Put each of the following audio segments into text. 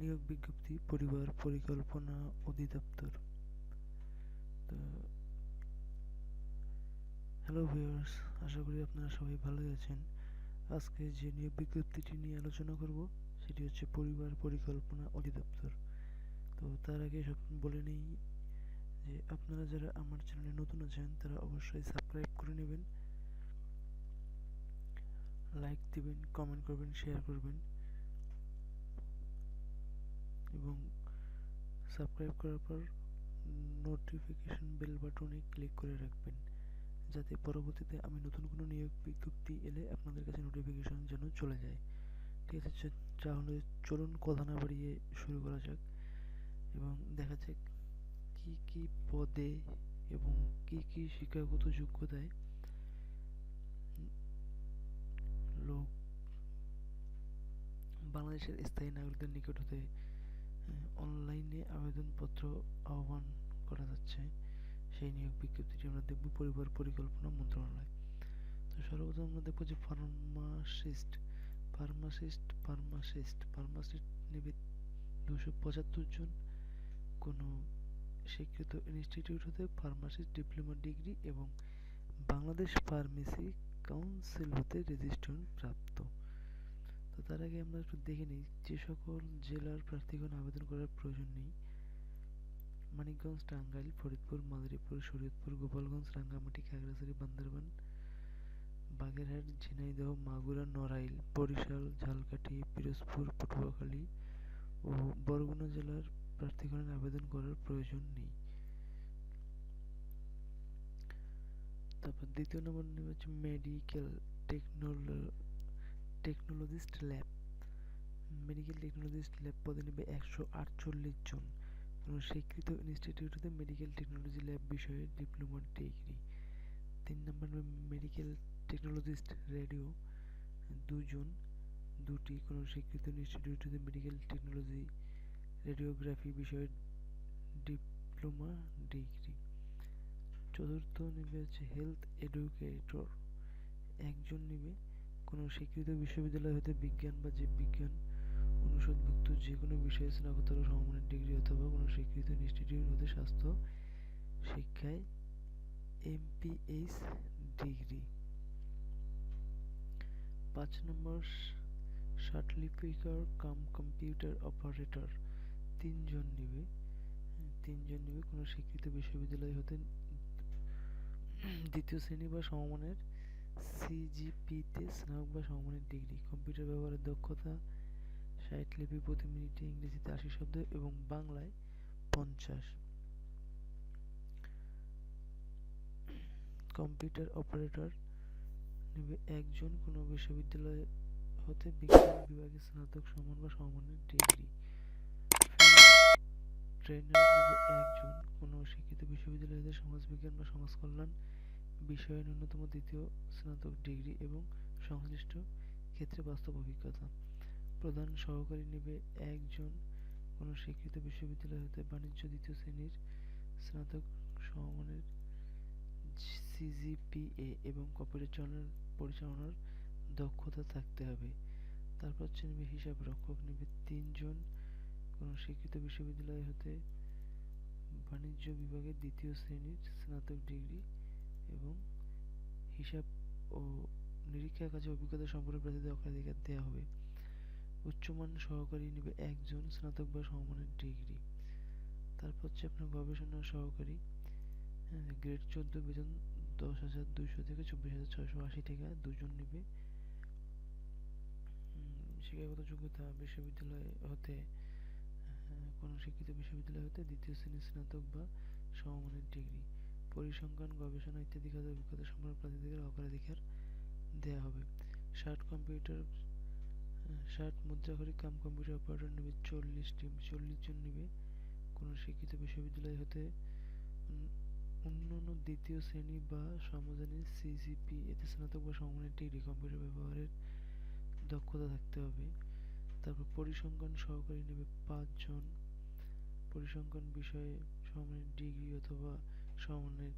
নিয়োগ বিজ্ঞপ্তি, পরিবার পরিকল্পনা অধিদপ্তর। তো হ্যালো ভিউয়ার্স আশা করি আপনারা সবাই ভালোই আছেন। আজকে যে নিয়োগ বিজ্ঞপ্তিটি নিয়ে আলোচনা করব, সেটি হচ্ছে পরিবার পরিকল্পনা অধিদপ্তর। তো, তার আগে সব বলে নেই যে আপনারা যারা আমার চ্যানেলে নতুন আছেন, তারা অবশ্যই সাবস্ক্রাইব করে নেবেন। লাইক দিবেন কমেন্ট করবেন শেয়ার করবেন। এবং সাবস্ক্রাইব করার পর নোটিফিকেশন বেল বাটনে ক্লিক করে রাখবেন, যাতে পরবর্তীতে আমি নতুন কোনো নিয়োগ বিজ্ঞপ্তি এলে আপনাদের কাছে নোটিফিকেশন যেন চলে যায়। ঠিক আছে তাহলে চলুন কথা না বাড়িয়ে শুরু করা যাক এবং দেখা যাক কি কি পদে এবং কি কি শিক্ষাগত যোগ্যতায় লোক বাংলাদেশের স্থায়ী নাগরিকদের নিকট হতে অনলাইনে আবেদনপত্র আহ্বান করা যাচ্ছে। সেই নিয়োগ বিজ্ঞপ্তিটি আমরা দেখব পরিবার পরিকল্পনা মন্ত্রণালয়। তো সর্বপ্রথম আমরা দেখব যে ফার্মাসিস্ট ফার্মাসিস্ট ফার্মাসিস্ট ফার্মাসিস্ট নেবে দুশো পঁচাত্তর জন। কোনো স্বীকৃত ইনস্টিটিউট হতে ফার্মাসিস্ট, ডিপ্লোমা, ডিগ্রি এবং বাংলাদেশ ফার্মেসি কাউন্সিল হতে রেজিস্ট্রেশন প্রাপ্ত। তো তার আগে আমরা একটু দেখে নিই, যে সকল জেলার প্রার্থীগণ আবেদন করার প্রয়োজন নেই। মানিকগঞ্জ, টাঙ্গাইল, ফরিদপুর, মাদারীপুর, শরীয়তপুর, গোপালগঞ্জ, রাঙ্গামাটি, খাগড়াছড়ি, বান্দরবান, বাগেরহাট, ঝিনাইদহ, মাগুরা, নড়াইল, বরিশাল, ঝালকাঠি, পিরোজপুর, পটুয়াখালী ও বরগুনা জেলার প্রার্থীগণের আবেদন করার প্রয়োজন নেই। তারপর দ্বিতীয় নম্বর নেবে হচ্ছে medical technologist lab medical technologist lab পদে নেবে একশো আটচল্লিশ জন। কোনো স্বীকৃত ইনস্টিটিউট হতে মেডিকেল টেকনোলজি ল্যাব বিষয়ে ডিপ্লোমা ডিগ্রি তিন নম্বর মেডিকেল টেকনোলজিস্ট রেডিও দুজন। দুটি কোনো স্বীকৃত ইনস্টিটিউট হতে মেডিকেল টেকনোলজি রেডিওগ্রাফি বিষয়ে ডিপ্লোমা ডিগ্রি চতুর্থ নেবে হচ্ছে হেলথ এডুকেটর একজন নেবে কোনো স্বীকৃত বিশ্ববিদ্যালয় হতে বিজ্ঞান বা জীববিজ্ঞান অনুষদভুক্ত যে কোনো বিষয়ে স্নাতকোত্তর সমমানের ডিগ্রি অথবা কোনো স্বীকৃত ইনস্টিটিউট হতে স্বাস্থ্য শিক্ষায় এমপিএইচ ডিগ্রি। পাঁচ নম্বর, সার্টিফিকার কাম কম্পিউটার অপারেটর। তিনজন নেবে। তিনজন নেবে কোনো স্বীকৃত বিশ্ববিদ্যালয় হতে দ্বিতীয় শ্রেণি বা সমমানের সিজিপিতে স্নাতক বা সমমানের ডিগ্রি। কম্পিউটার ব্যবহারের দক্ষতা, ষাট লিপি প্রতি মিনিটে ইংরেজিতে আশি শব্দ এবং বাংলায় পঞ্চাশ। কম্পিউটার অপারেটর নেবে একজন কোনো বিশ্ববিদ্যালয় হতে বিজ্ঞান বিভাগে স্নাতক, সমান বা সমমানের ডিগ্রি। ট্রেনার নেবে একজন কোনো শিক্ষিত বিশ্ববিদ্যালয় হতে সমাজবিজ্ঞান বা সমাজকল্যাণ বিষয়ে ন্যূনতম দ্বিতীয় স্নাতক ডিগ্রি এবং সংশ্লিষ্ট ক্ষেত্রে বাস্তব অভিজ্ঞতা। প্রধান সহকারী নেবে একজন কোনো স্বীকৃত বিশ্ববিদ্যালয় হতে বাণিজ্য দ্বিতীয় শ্রেণির স্নাতক সমমানের সিজিপিএ এবং কম্পিউটার পরিচালনার দক্ষতা থাকতে হবে। তারপর হচ্ছে হিসাব রক্ষক। নেবে তিনজন কোনো স্বীকৃত বিশ্ববিদ্যালয় হতে বাণিজ্য বিভাগের দ্বিতীয় শ্রেণির স্নাতক ডিগ্রি এবং হিসাব ও নিরীক্ষার কাজে অভিজ্ঞতা সম্পন্ন প্রার্থীদের অগ্রাধিকার দেওয়া হবে। উচ্চমান সহকারী নেবে একজন স্নাতক বা সমমানের ডিগ্রি। তারপর হচ্ছে আপনার গবেষণা সহকারী গ্রেড চোদ্দ বেতন দশ হাজার দুইশো থেকে চব্বিশ হাজার ছয়শো আশি টাকা দুজন নেবে। শিক্ষাগত যোগ্যতা বিশ্ববিদ্যালয় হতে কোনো শিক্ষিত বিশ্ববিদ্যালয় হতে দ্বিতীয় শ্রেণির স্নাতক বা সমমানের ডিগ্রি। পরিসংখ্যান, গবেষণা ইত্যাদি খাতে অভিজ্ঞতা সম্পন্ন প্রার্থীদের অগ্রাধিকার দেওয়া হবে। ষাট কম্পিউটার ষাট মুদ্রাকরী কাম কম্পিউটার অপারেটর নেবে, চল্লিশ টিম চল্লিশ জন নেবে। কোনো শিক্ষিত বিশ্ববিদ্যালয় হতে অন্যান্য দ্বিতীয় শ্রেণি বা সমমানের সিজিপি এতে স্নাতক বা সমমানের ডিগ্রি কম্পিউটার ব্যবহারের দক্ষতা থাকতে হবে। তারপর পরিসংখ্যান সহকারী নেবে পাঁচজন পরিসংখ্যান বিষয়ে সমমানের ডিগ্রি অথবা সমমানের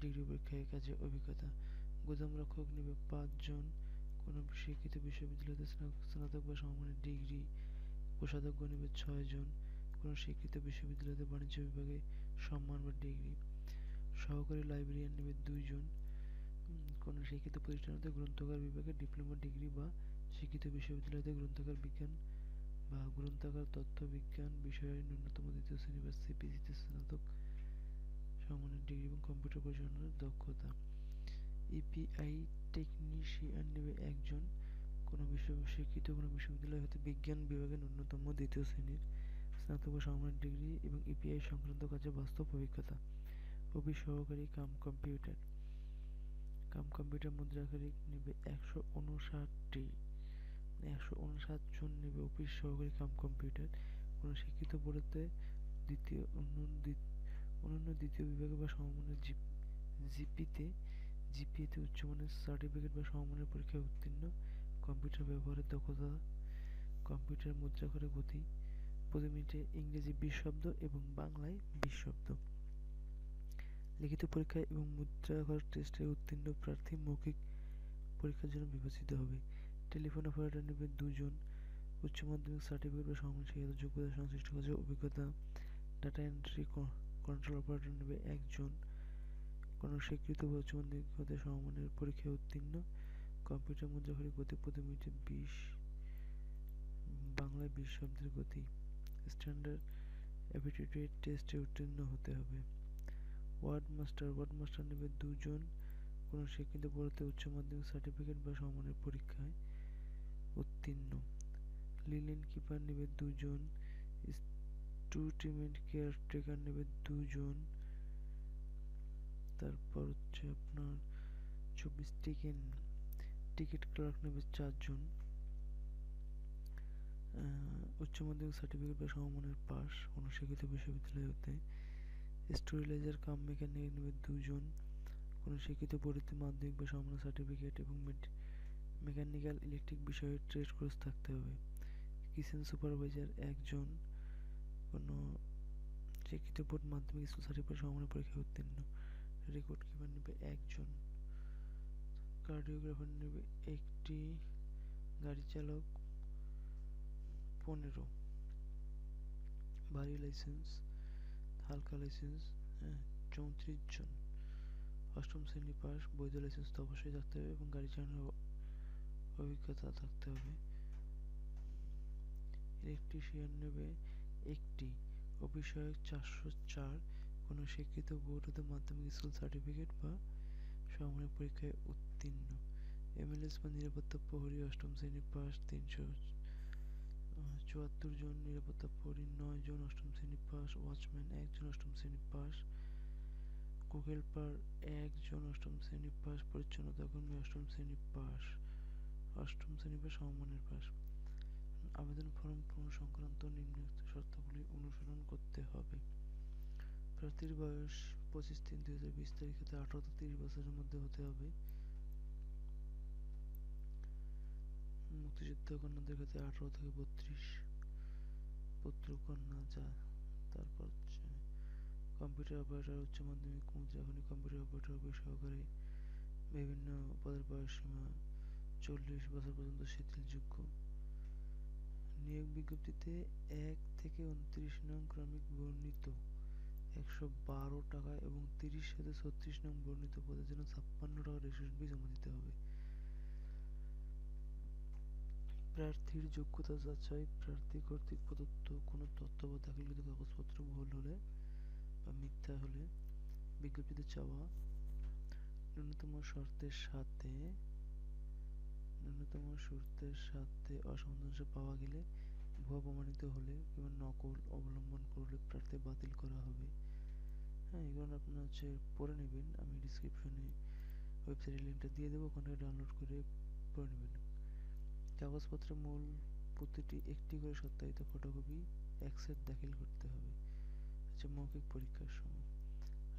ডিগ্রি পরীক্ষায় কাজে অভিজ্ঞতা। গুদাম রক্ষক নেবে পাঁচজন। কোনো স্বীকৃত বিশ্ববিদ্যালয়তে স্নাতক বা সমমানের ডিগ্রি কোষাধ্যক্ষ নেবে ছয় জন কোনো স্বীকৃত বিশ্ববিদ্যালয়তে বাণিজ্য বিভাগে সম্মান বা ডিগ্রি সহকারী লাইব্রেরিয়ান নেবে দুইজন। কোনো শিক্ষিত প্রতিষ্ঠান হতে গ্রন্থাগার বিভাগে ডিপ্লোমা, ডিগ্রি বা শিক্ষিত বিশ্ববিদ্যালয়তে গ্রন্থাগার বিজ্ঞান বা গ্রন্থাগার তথ্য বিজ্ঞান বিষয়ে ন্যূনতম দ্বিতীয় শ্রেণি বা সিপিসিতে স্নাতক সমমানের ডিগ্রি এবং কম্পিউটার পরিচালনার দক্ষতা। ইপিআই টেকনিশিয়ান নেবে একজন কোনো বিশ্ব শিক্ষিত, কোনো বিশ্ববিদ্যালয় হতে বিজ্ঞান বিভাগের ন্যূনতম দ্বিতীয় শ্রেণির স্নাতক বা সমমানের ডিগ্রি এবং ইপিআই সংক্রান্ত কাজে বাস্তব অভিজ্ঞতা অফিস সহকারী কাম কম্পিউটার। কাম কম্পিউটার মুদ্রাকারী নেবে একশো উনষাটটি একশো উনষাট জন নেবে অফিস সহকারী কাম কম্পিউটার। কোনো শিক্ষিত বোর্ডেতে দ্বিতীয় অন্যান্য দ্বিতীয় বিভাগে বা সমমানের জিপিতে, জিপিএতে উচ্চমানের সার্টিফিকেট বা সমমানের পরীক্ষায় উত্তীর্ণ, কম্পিউটার ব্যবহারের দক্ষতা, কম্পিউটার মুদ্রাক্ষরে গতি, প্রতি মিনিটে ইংরেজি বিশ শব্দ এবং বাংলায় বিশ শব্দ লিখিত পরীক্ষায় এবং মুদ্রাক্ষর টেস্টে উত্তীর্ণ প্রার্থী মৌখিক পরীক্ষার জন্য বিবেচিত হবে। টেলিফোন অপারেটর নেবে দুজন, উচ্চ মাধ্যমিক সার্টিফিকেট বা সমমান শিক্ষাগত যোগ্যতা সংশ্লিষ্ট কাজে অভিজ্ঞতা ডাটা এন্ট্রি কন্ট্রোল অপারেটর নেবে একজন কোনো স্বীকৃত মাধ্যমিক হতে সমমানের পরীক্ষায় উত্তীর্ণ। কম্পিউটার মুদ্রাক্ষরে গতি প্রতি মিনিটে বিশ, বাংলায় বিশ শব্দের গতি। স্ট্যান্ডার্ড অ্যাপিটিউড টেস্টে উত্তীর্ণ হতে হবে। ওয়ার্ড মাস্টার ওয়ার্ড মাস্টার নেবে দুজন কোনো শিক্ষিত পড়তে উচ্চ মাধ্যমিক সার্টিফিকেট বা সমমানের পরীক্ষায় উত্তীর্ণ। লিলেন কিপার নেবে দুজন স্টুডেন্ট কেয়ার টেকার নেবে দুজন। তারপর হচ্ছে আপনার চব্বিশ টিকেন টিকিট ক্লার্ক নেবে চারজন। উচ্চ মাধ্যমিক সার্টিফিকেট বা সমমানের পাস অনুশিক্ষিত বিশ্ববিদ্যালয় হতে স্টোরিলাইজার কাম মেকানিক নেবে দুজন। কোনো শিক্ষিত পরিতে মাধ্যমিক বা সমমান সার্টিফিকেট এবং মেকানিক্যাল ইলেকট্রিক বিষয়ে ট্রেড কোর্স থাকতে হবে। কিচেন সুপারভাইজার একজন। কোনো শিক্ষিত বোর্ড মাধ্যমিক স্কুল সার্টিফিকেট সমমানের পরীক্ষায় উত্তীর্ণ। রেকর্ড কিপার নেবে একজন। কার্ডিওগ্রাফার নেবে একটি গাড়ি চালক পনেরো। ভারী লাইসেন্স হালকা লাইসেন্স চৌত্রিশ জন। অষ্টম শ্রেণি পাস, বৈধ লাইসেন্স তো অবশ্যই থাকতে হবে এবং গাড়ি চালানোর অভিজ্ঞতা থাকতে হবে। ইলেকট্রিশিয়ান নেবে একটি অভিষয়ক চারশো চার, কোনো শিক্ষিত বোর্ড হতে মাধ্যমিক স্কুল সার্টিফিকেট বা সমমানের পরীক্ষায় উত্তীর্ণ। এমএলএস বা নিরাপত্তা প্রহরী অষ্টম শ্রেণি পাস তিনশো চুয়াত্তর জন, নিরাপত্তা প্রহরী নয় জন অষ্টম শ্রেণি পাস ওয়াচম্যান একজন অষ্টম শ্রেণি পাস কোকেল পার একজন অষ্টম শ্রেণি পাস পরিচ্ছন্নতা কর্মী অষ্টম শ্রেণি পাস অষ্টম শ্রেণি বা সমমানের পাস আবেদন ফর্ম পূরণ সংক্রান্ত নিম্নোক্ত শর্তাবলী অনুসরণ করতে হবে। প্রার্থীর বয়স পঁচিশ তিন দুই হাজার বিশ তারিখ হতে আঠারো তিরিশ বছরের মধ্যে হতে হবে। মুক্তিযুদ্ধ কন্যাদের ক্ষেত্রে আঠারো থেকে বত্রিশ পুত্র কন্যা যা তারপর কম্পিউটার অপারেটর, উচ্চ মাধ্যমিক মুদ্রাখনি কম্পিউটার অপারেটর সহকারী, বিভিন্ন পদের বয়স সীমা চল্লিশ বছর পর্যন্ত শিথিলযোগ্য। নিয়োগ বিজ্ঞপ্তিতে এক থেকে উনত্রিশ নং ক্রমিক বর্ণিত একশো বারো টাকা এবং তিরিশ সাথে ছত্রিশ নং বর্ণিত পদের জন্য ছাপ্পান্ন টাকা রেজিস্ট্রেশন ফি জমা দিতে হবে। প্রার্থীর যোগ্যতা যাচাই, প্রার্থী কর্তৃক প্রদত্ত কোনো তথ্য বা দাখিলকৃত কাগজপত্র ভুল হলে বা মিথ্যা হলে বিজ্ঞপ্তিতে চাওয়া ন্যূনতম শর্তের সাথে ন্যূনতম শর্তের সাথে অসামঞ্জস্য পাওয়া গেলে ভুয়া প্রমাণিত হলে কিংবা নকল অবলম্বন করলে প্রার্থী বাতিল করা হবে। হ্যাঁ এগুলো আপনারা হচ্ছে পড়ে নেবেন। আমি ডিসক্রিপশনে ওয়েবসাইটের লিঙ্কটা দিয়ে দেবো, ওখান থেকে ডাউনলোড করে পড়ে নেবেন। কাগজপত্রের মূল প্রতিটি একটি করে সত্যায়িত ফটোকপি এক দাখিল করতে হবে। হচ্ছে মৌখিক পরীক্ষার সময়।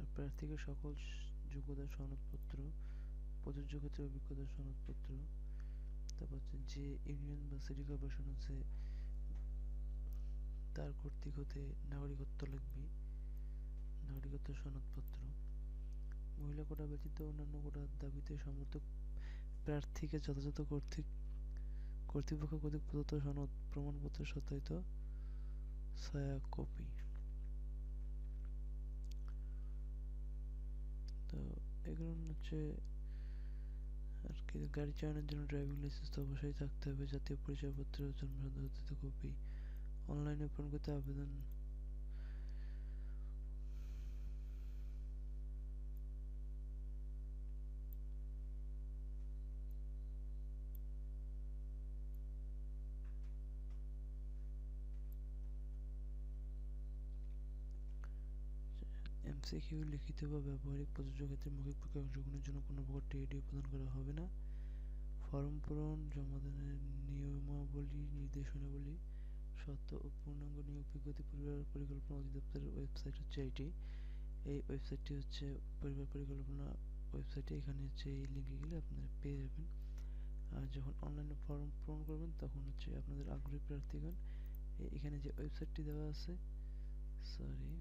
আর প্রার্থীকে সকল যোগ্যতার সনদপত্র, প্রযোজ্য ক্ষেত্রে অভিজ্ঞতার সনদপত্র তারপর হচ্ছে যে ইউনিয়ন বা সিটি কর্পোরেশন আছে তার কর্তৃক হতে নাগরিকত্ব লিখবি নাগরিকত্ব সনদপত্র। মহিলা কোটা ব্যতীত অন্যান্য কোটার দাবিতে সমর্থক প্রার্থীকে যথাযথ কর্তৃক, কর্তৃপক্ষ কর্তৃক প্রদত্ত সনদ প্রমাণপত্র সত্যায়িত ছায়া কপি। তো এগুলো হচ্ছে আর কি, গাড়ি চালানোর জন্য ড্রাইভিং লাইসেন্স তো অবশ্যই থাকতে হবে। জাতীয় পরিচয়পত্র, জন্ম সনদ কপি অনলাইনে পূরণ করতে আবেদন এমসিকিউ লিখিত বা ব্যবহারিক প্রযোজ্য ক্ষেত্রে মৌখিক পরীক্ষায় অংশগ্রহণের জন্য কোনো প্রকার টিএডি প্রদান করা হবে না। ফর্ম পূরণ, জমাদানের নিয়মাবলী, নির্দেশনাবলী সত্য ও পূর্ণাঙ্গ নিয়োগ বিজ্ঞপ্তি, পরিবার পরিকল্পনা অধিদপ্তরের ওয়েবসাইট হচ্ছে এটি। এই ওয়েবসাইটটি হচ্ছে পরিবার পরিকল্পনা ওয়েবসাইটে, এখানে হচ্ছে এই লিঙ্কে গেলে আপনারা পেয়ে যাবেন। আর যখন অনলাইনে ফর্ম পূরণ করবেন, তখন হচ্ছে আপনাদের আগ্রহী প্রার্থীগণ এখানে যে ওয়েবসাইটটি দেওয়া আছে, সরি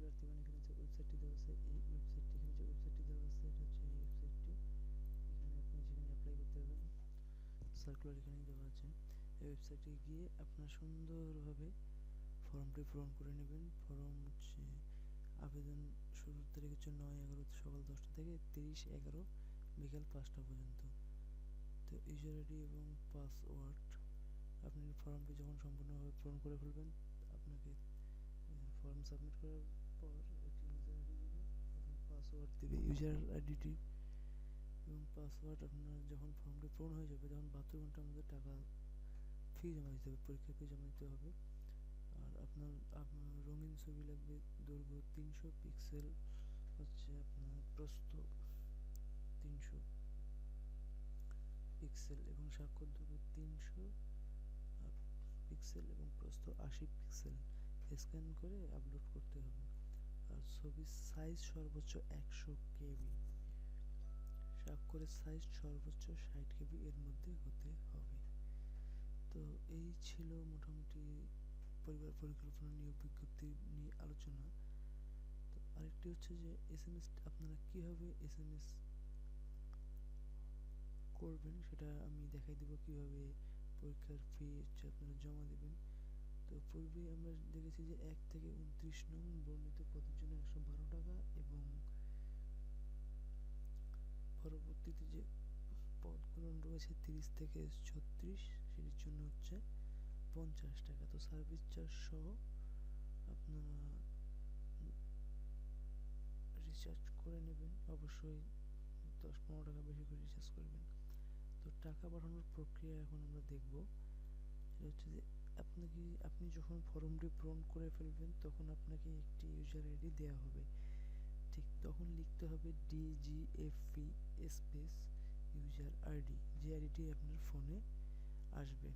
প্রার্থীগণ এখানে যে ওয়েবসাইটটি দেওয়া আছে এই ওয়েবসাইটটি এখানে যে ওয়েবসাইটটি দেওয়া আছে এটা হচ্ছে এই ওয়েবসাইটটি এখানে আপনি সেখানে অ্যাপ্লাই করতে পারবেন সার্কুলার এখানে দেওয়া আছে। এই ওয়েবসাইটে গিয়ে আপনার সুন্দরভাবে ফর্মটি পূরণ করে নেবেন। ফর্ম হচ্ছে আবেদন শুরুর তারিখ হচ্ছে নয় এগারো, সকাল দশটা থেকে তিরিশ এগারো বিকাল পাঁচটা পর্যন্ত। তো ইউজার আইডি এবং পাসওয়ার্ড আপনি ফর্মটি যখন সম্পূর্ণভাবে পূরণ করে ফেলবেন, আপনাকে ফর্ম সাবমিট করার পর ইউজার আইডি দিবে পাসওয়ার্ড দিবে। ইউজার আইডিটি এবং পাসওয়ার্ড আপনার যখন ফর্মটি পূরণ হয়ে যাবে, তখন বাহাত্তর ঘণ্টার মধ্যে টাকা ফি জমা দিতে হবে, পরীক্ষার ফি জমা দিতে হবে। আর আপনার আপনার রঙিন ছবি লাগবে, দৈর্ঘ্য তিনশো পিক্সেল হচ্ছে আপনার প্রস্থ তিনশো পিক্সেল এবং স্বাক্ষর দৈর্ঘ্য তিনশো পিক্সেল এবং প্রস্থ আশি পিক্সেল স্ক্যান করে আপলোড করতে হবে। আর ছবির সাইজ সর্বোচ্চ একশো কেবি। স্বাক্ষরের সাইজ সর্বোচ্চ ষাট কেবি এর মধ্যে হতে হবে। তো এই ছিল মোটামুটি পরিবার পরিকল্পনা নিয়োগ বিজ্ঞপ্তি নিয়ে আলোচনা। তো আরেকটি হচ্ছে যে এস এম এস আপনারা কীভাবে এস এম এস করবেন সেটা আমি দেখাই দেবো কীভাবে পরীক্ষার ফি হচ্ছে আপনারা জমা দেবেন। তো পূর্বে আমরা দেখেছি যে এক থেকে উনত্রিশ নং বর্ণিত পদের জন্য একশো বারো টাকা এবং পরবর্তীতে যে পদগুলো রয়েছে তিরিশ থেকে ছত্রিশ, সেটির জন্য হচ্ছে পঞ্চাশ টাকা। তো সার্ভিস চার্জ সহ আপনারা রিচার্জ করে নেবেন। অবশ্যই দশ পনেরো টাকা বেশি করে রিচার্জ করবেন। তো টাকা পাঠানোর প্রক্রিয়া এখন আমরা দেখব। সেটা হচ্ছে যে আপনাকে, আপনি যখন ফর্মটি পূরণ করে ফেলবেন, তখন আপনাকে একটি ইউজার আইডি দেওয়া হবে। ঠিক তখন লিখতে হবে ডিজিএফপি স্পেস ইউজার আইডি যে আইডিটি আপনার ফোনে আসবে।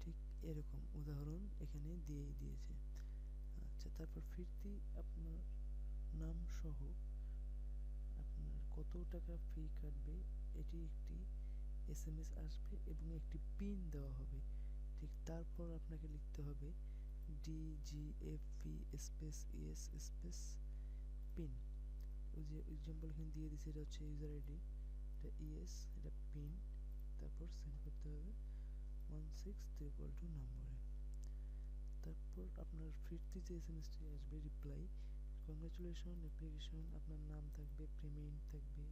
ঠিক এরকম উদাহরণ এখানে দিয়েই দিয়েছে। আচ্ছা তারপর ফিরতি আপনার নাম সহ আপনার কত টাকা ফি কাটবে, এটি একটি এস এম এস আসবে এবং একটি পিন দেওয়া হবে। ঠিক তারপর আপনাকে লিখতে হবে, DGFP space ES space PIN. ওই যে এক্সাম্পল এখানে দিয়ে দিছে, এটা হচ্ছে ইউজার আইডি এটা ইএস এটা পিন তারপর সেন্ড করতে হবে ওয়ান সিক্স ট্রিপল টু নম্বরে তারপর আপনার ফিরতি যে এস এম এসটি আসবে রিপ্লাই কংগ্রাচুলেশন অ্যাপ্লিকেশন আপনার নাম থাকবে পেমেন্ট থাকবে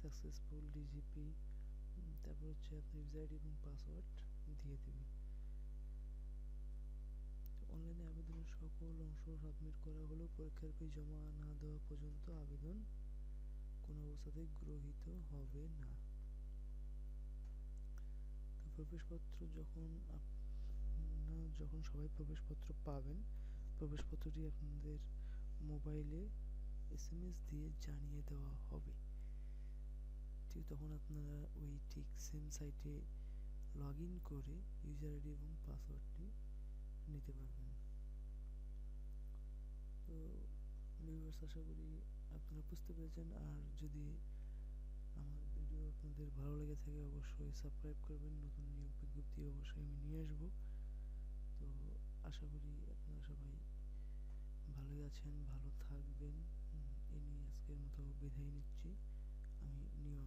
সাকসেসফুল ডিজিপি তারপর হচ্ছে আপনি ইউজার আইডি এবং পাসওয়ার্ড দিয়ে দেবেন অনলাইনে আবেদনের সকল অংশ সাবমিট করা হলেও পরীক্ষার ফি জমা না দেওয়া পর্যন্ত আবেদন কোনো অবস্থাতেই গ্রহীত হবে না। প্রবেশপত্র যখন আপনার যখন সবাই প্রবেশপত্র পাবেন, প্রবেশপত্রটি আপনাদের মোবাইলে এস এম এস দিয়ে জানিয়ে দেওয়া হবে। ঠিক তখন আপনারা ওই ঠিক সেম সাইটে লগ ইন করে ইউজার আইডি এবং পাসওয়ার্ডটি নিতে পারবেন। তো ভিউয়ার্স আশা করি আপনারা বুঝতে পেরেছেন। আর যদি আমার ভিডিও আপনাদের ভালো লেগে থাকে, অবশ্যই সাবস্ক্রাইব করবেন। নতুন নিয়োগ বিজ্ঞপ্তি অবশ্যই আমি নিয়ে আসব। তো আশা করি আপনারা সবাই ভালোই আছেন, ভালো থাকবেন। এ নিয়ে আজকের মতো বিদায় নিচ্ছি। আমি নিয়ে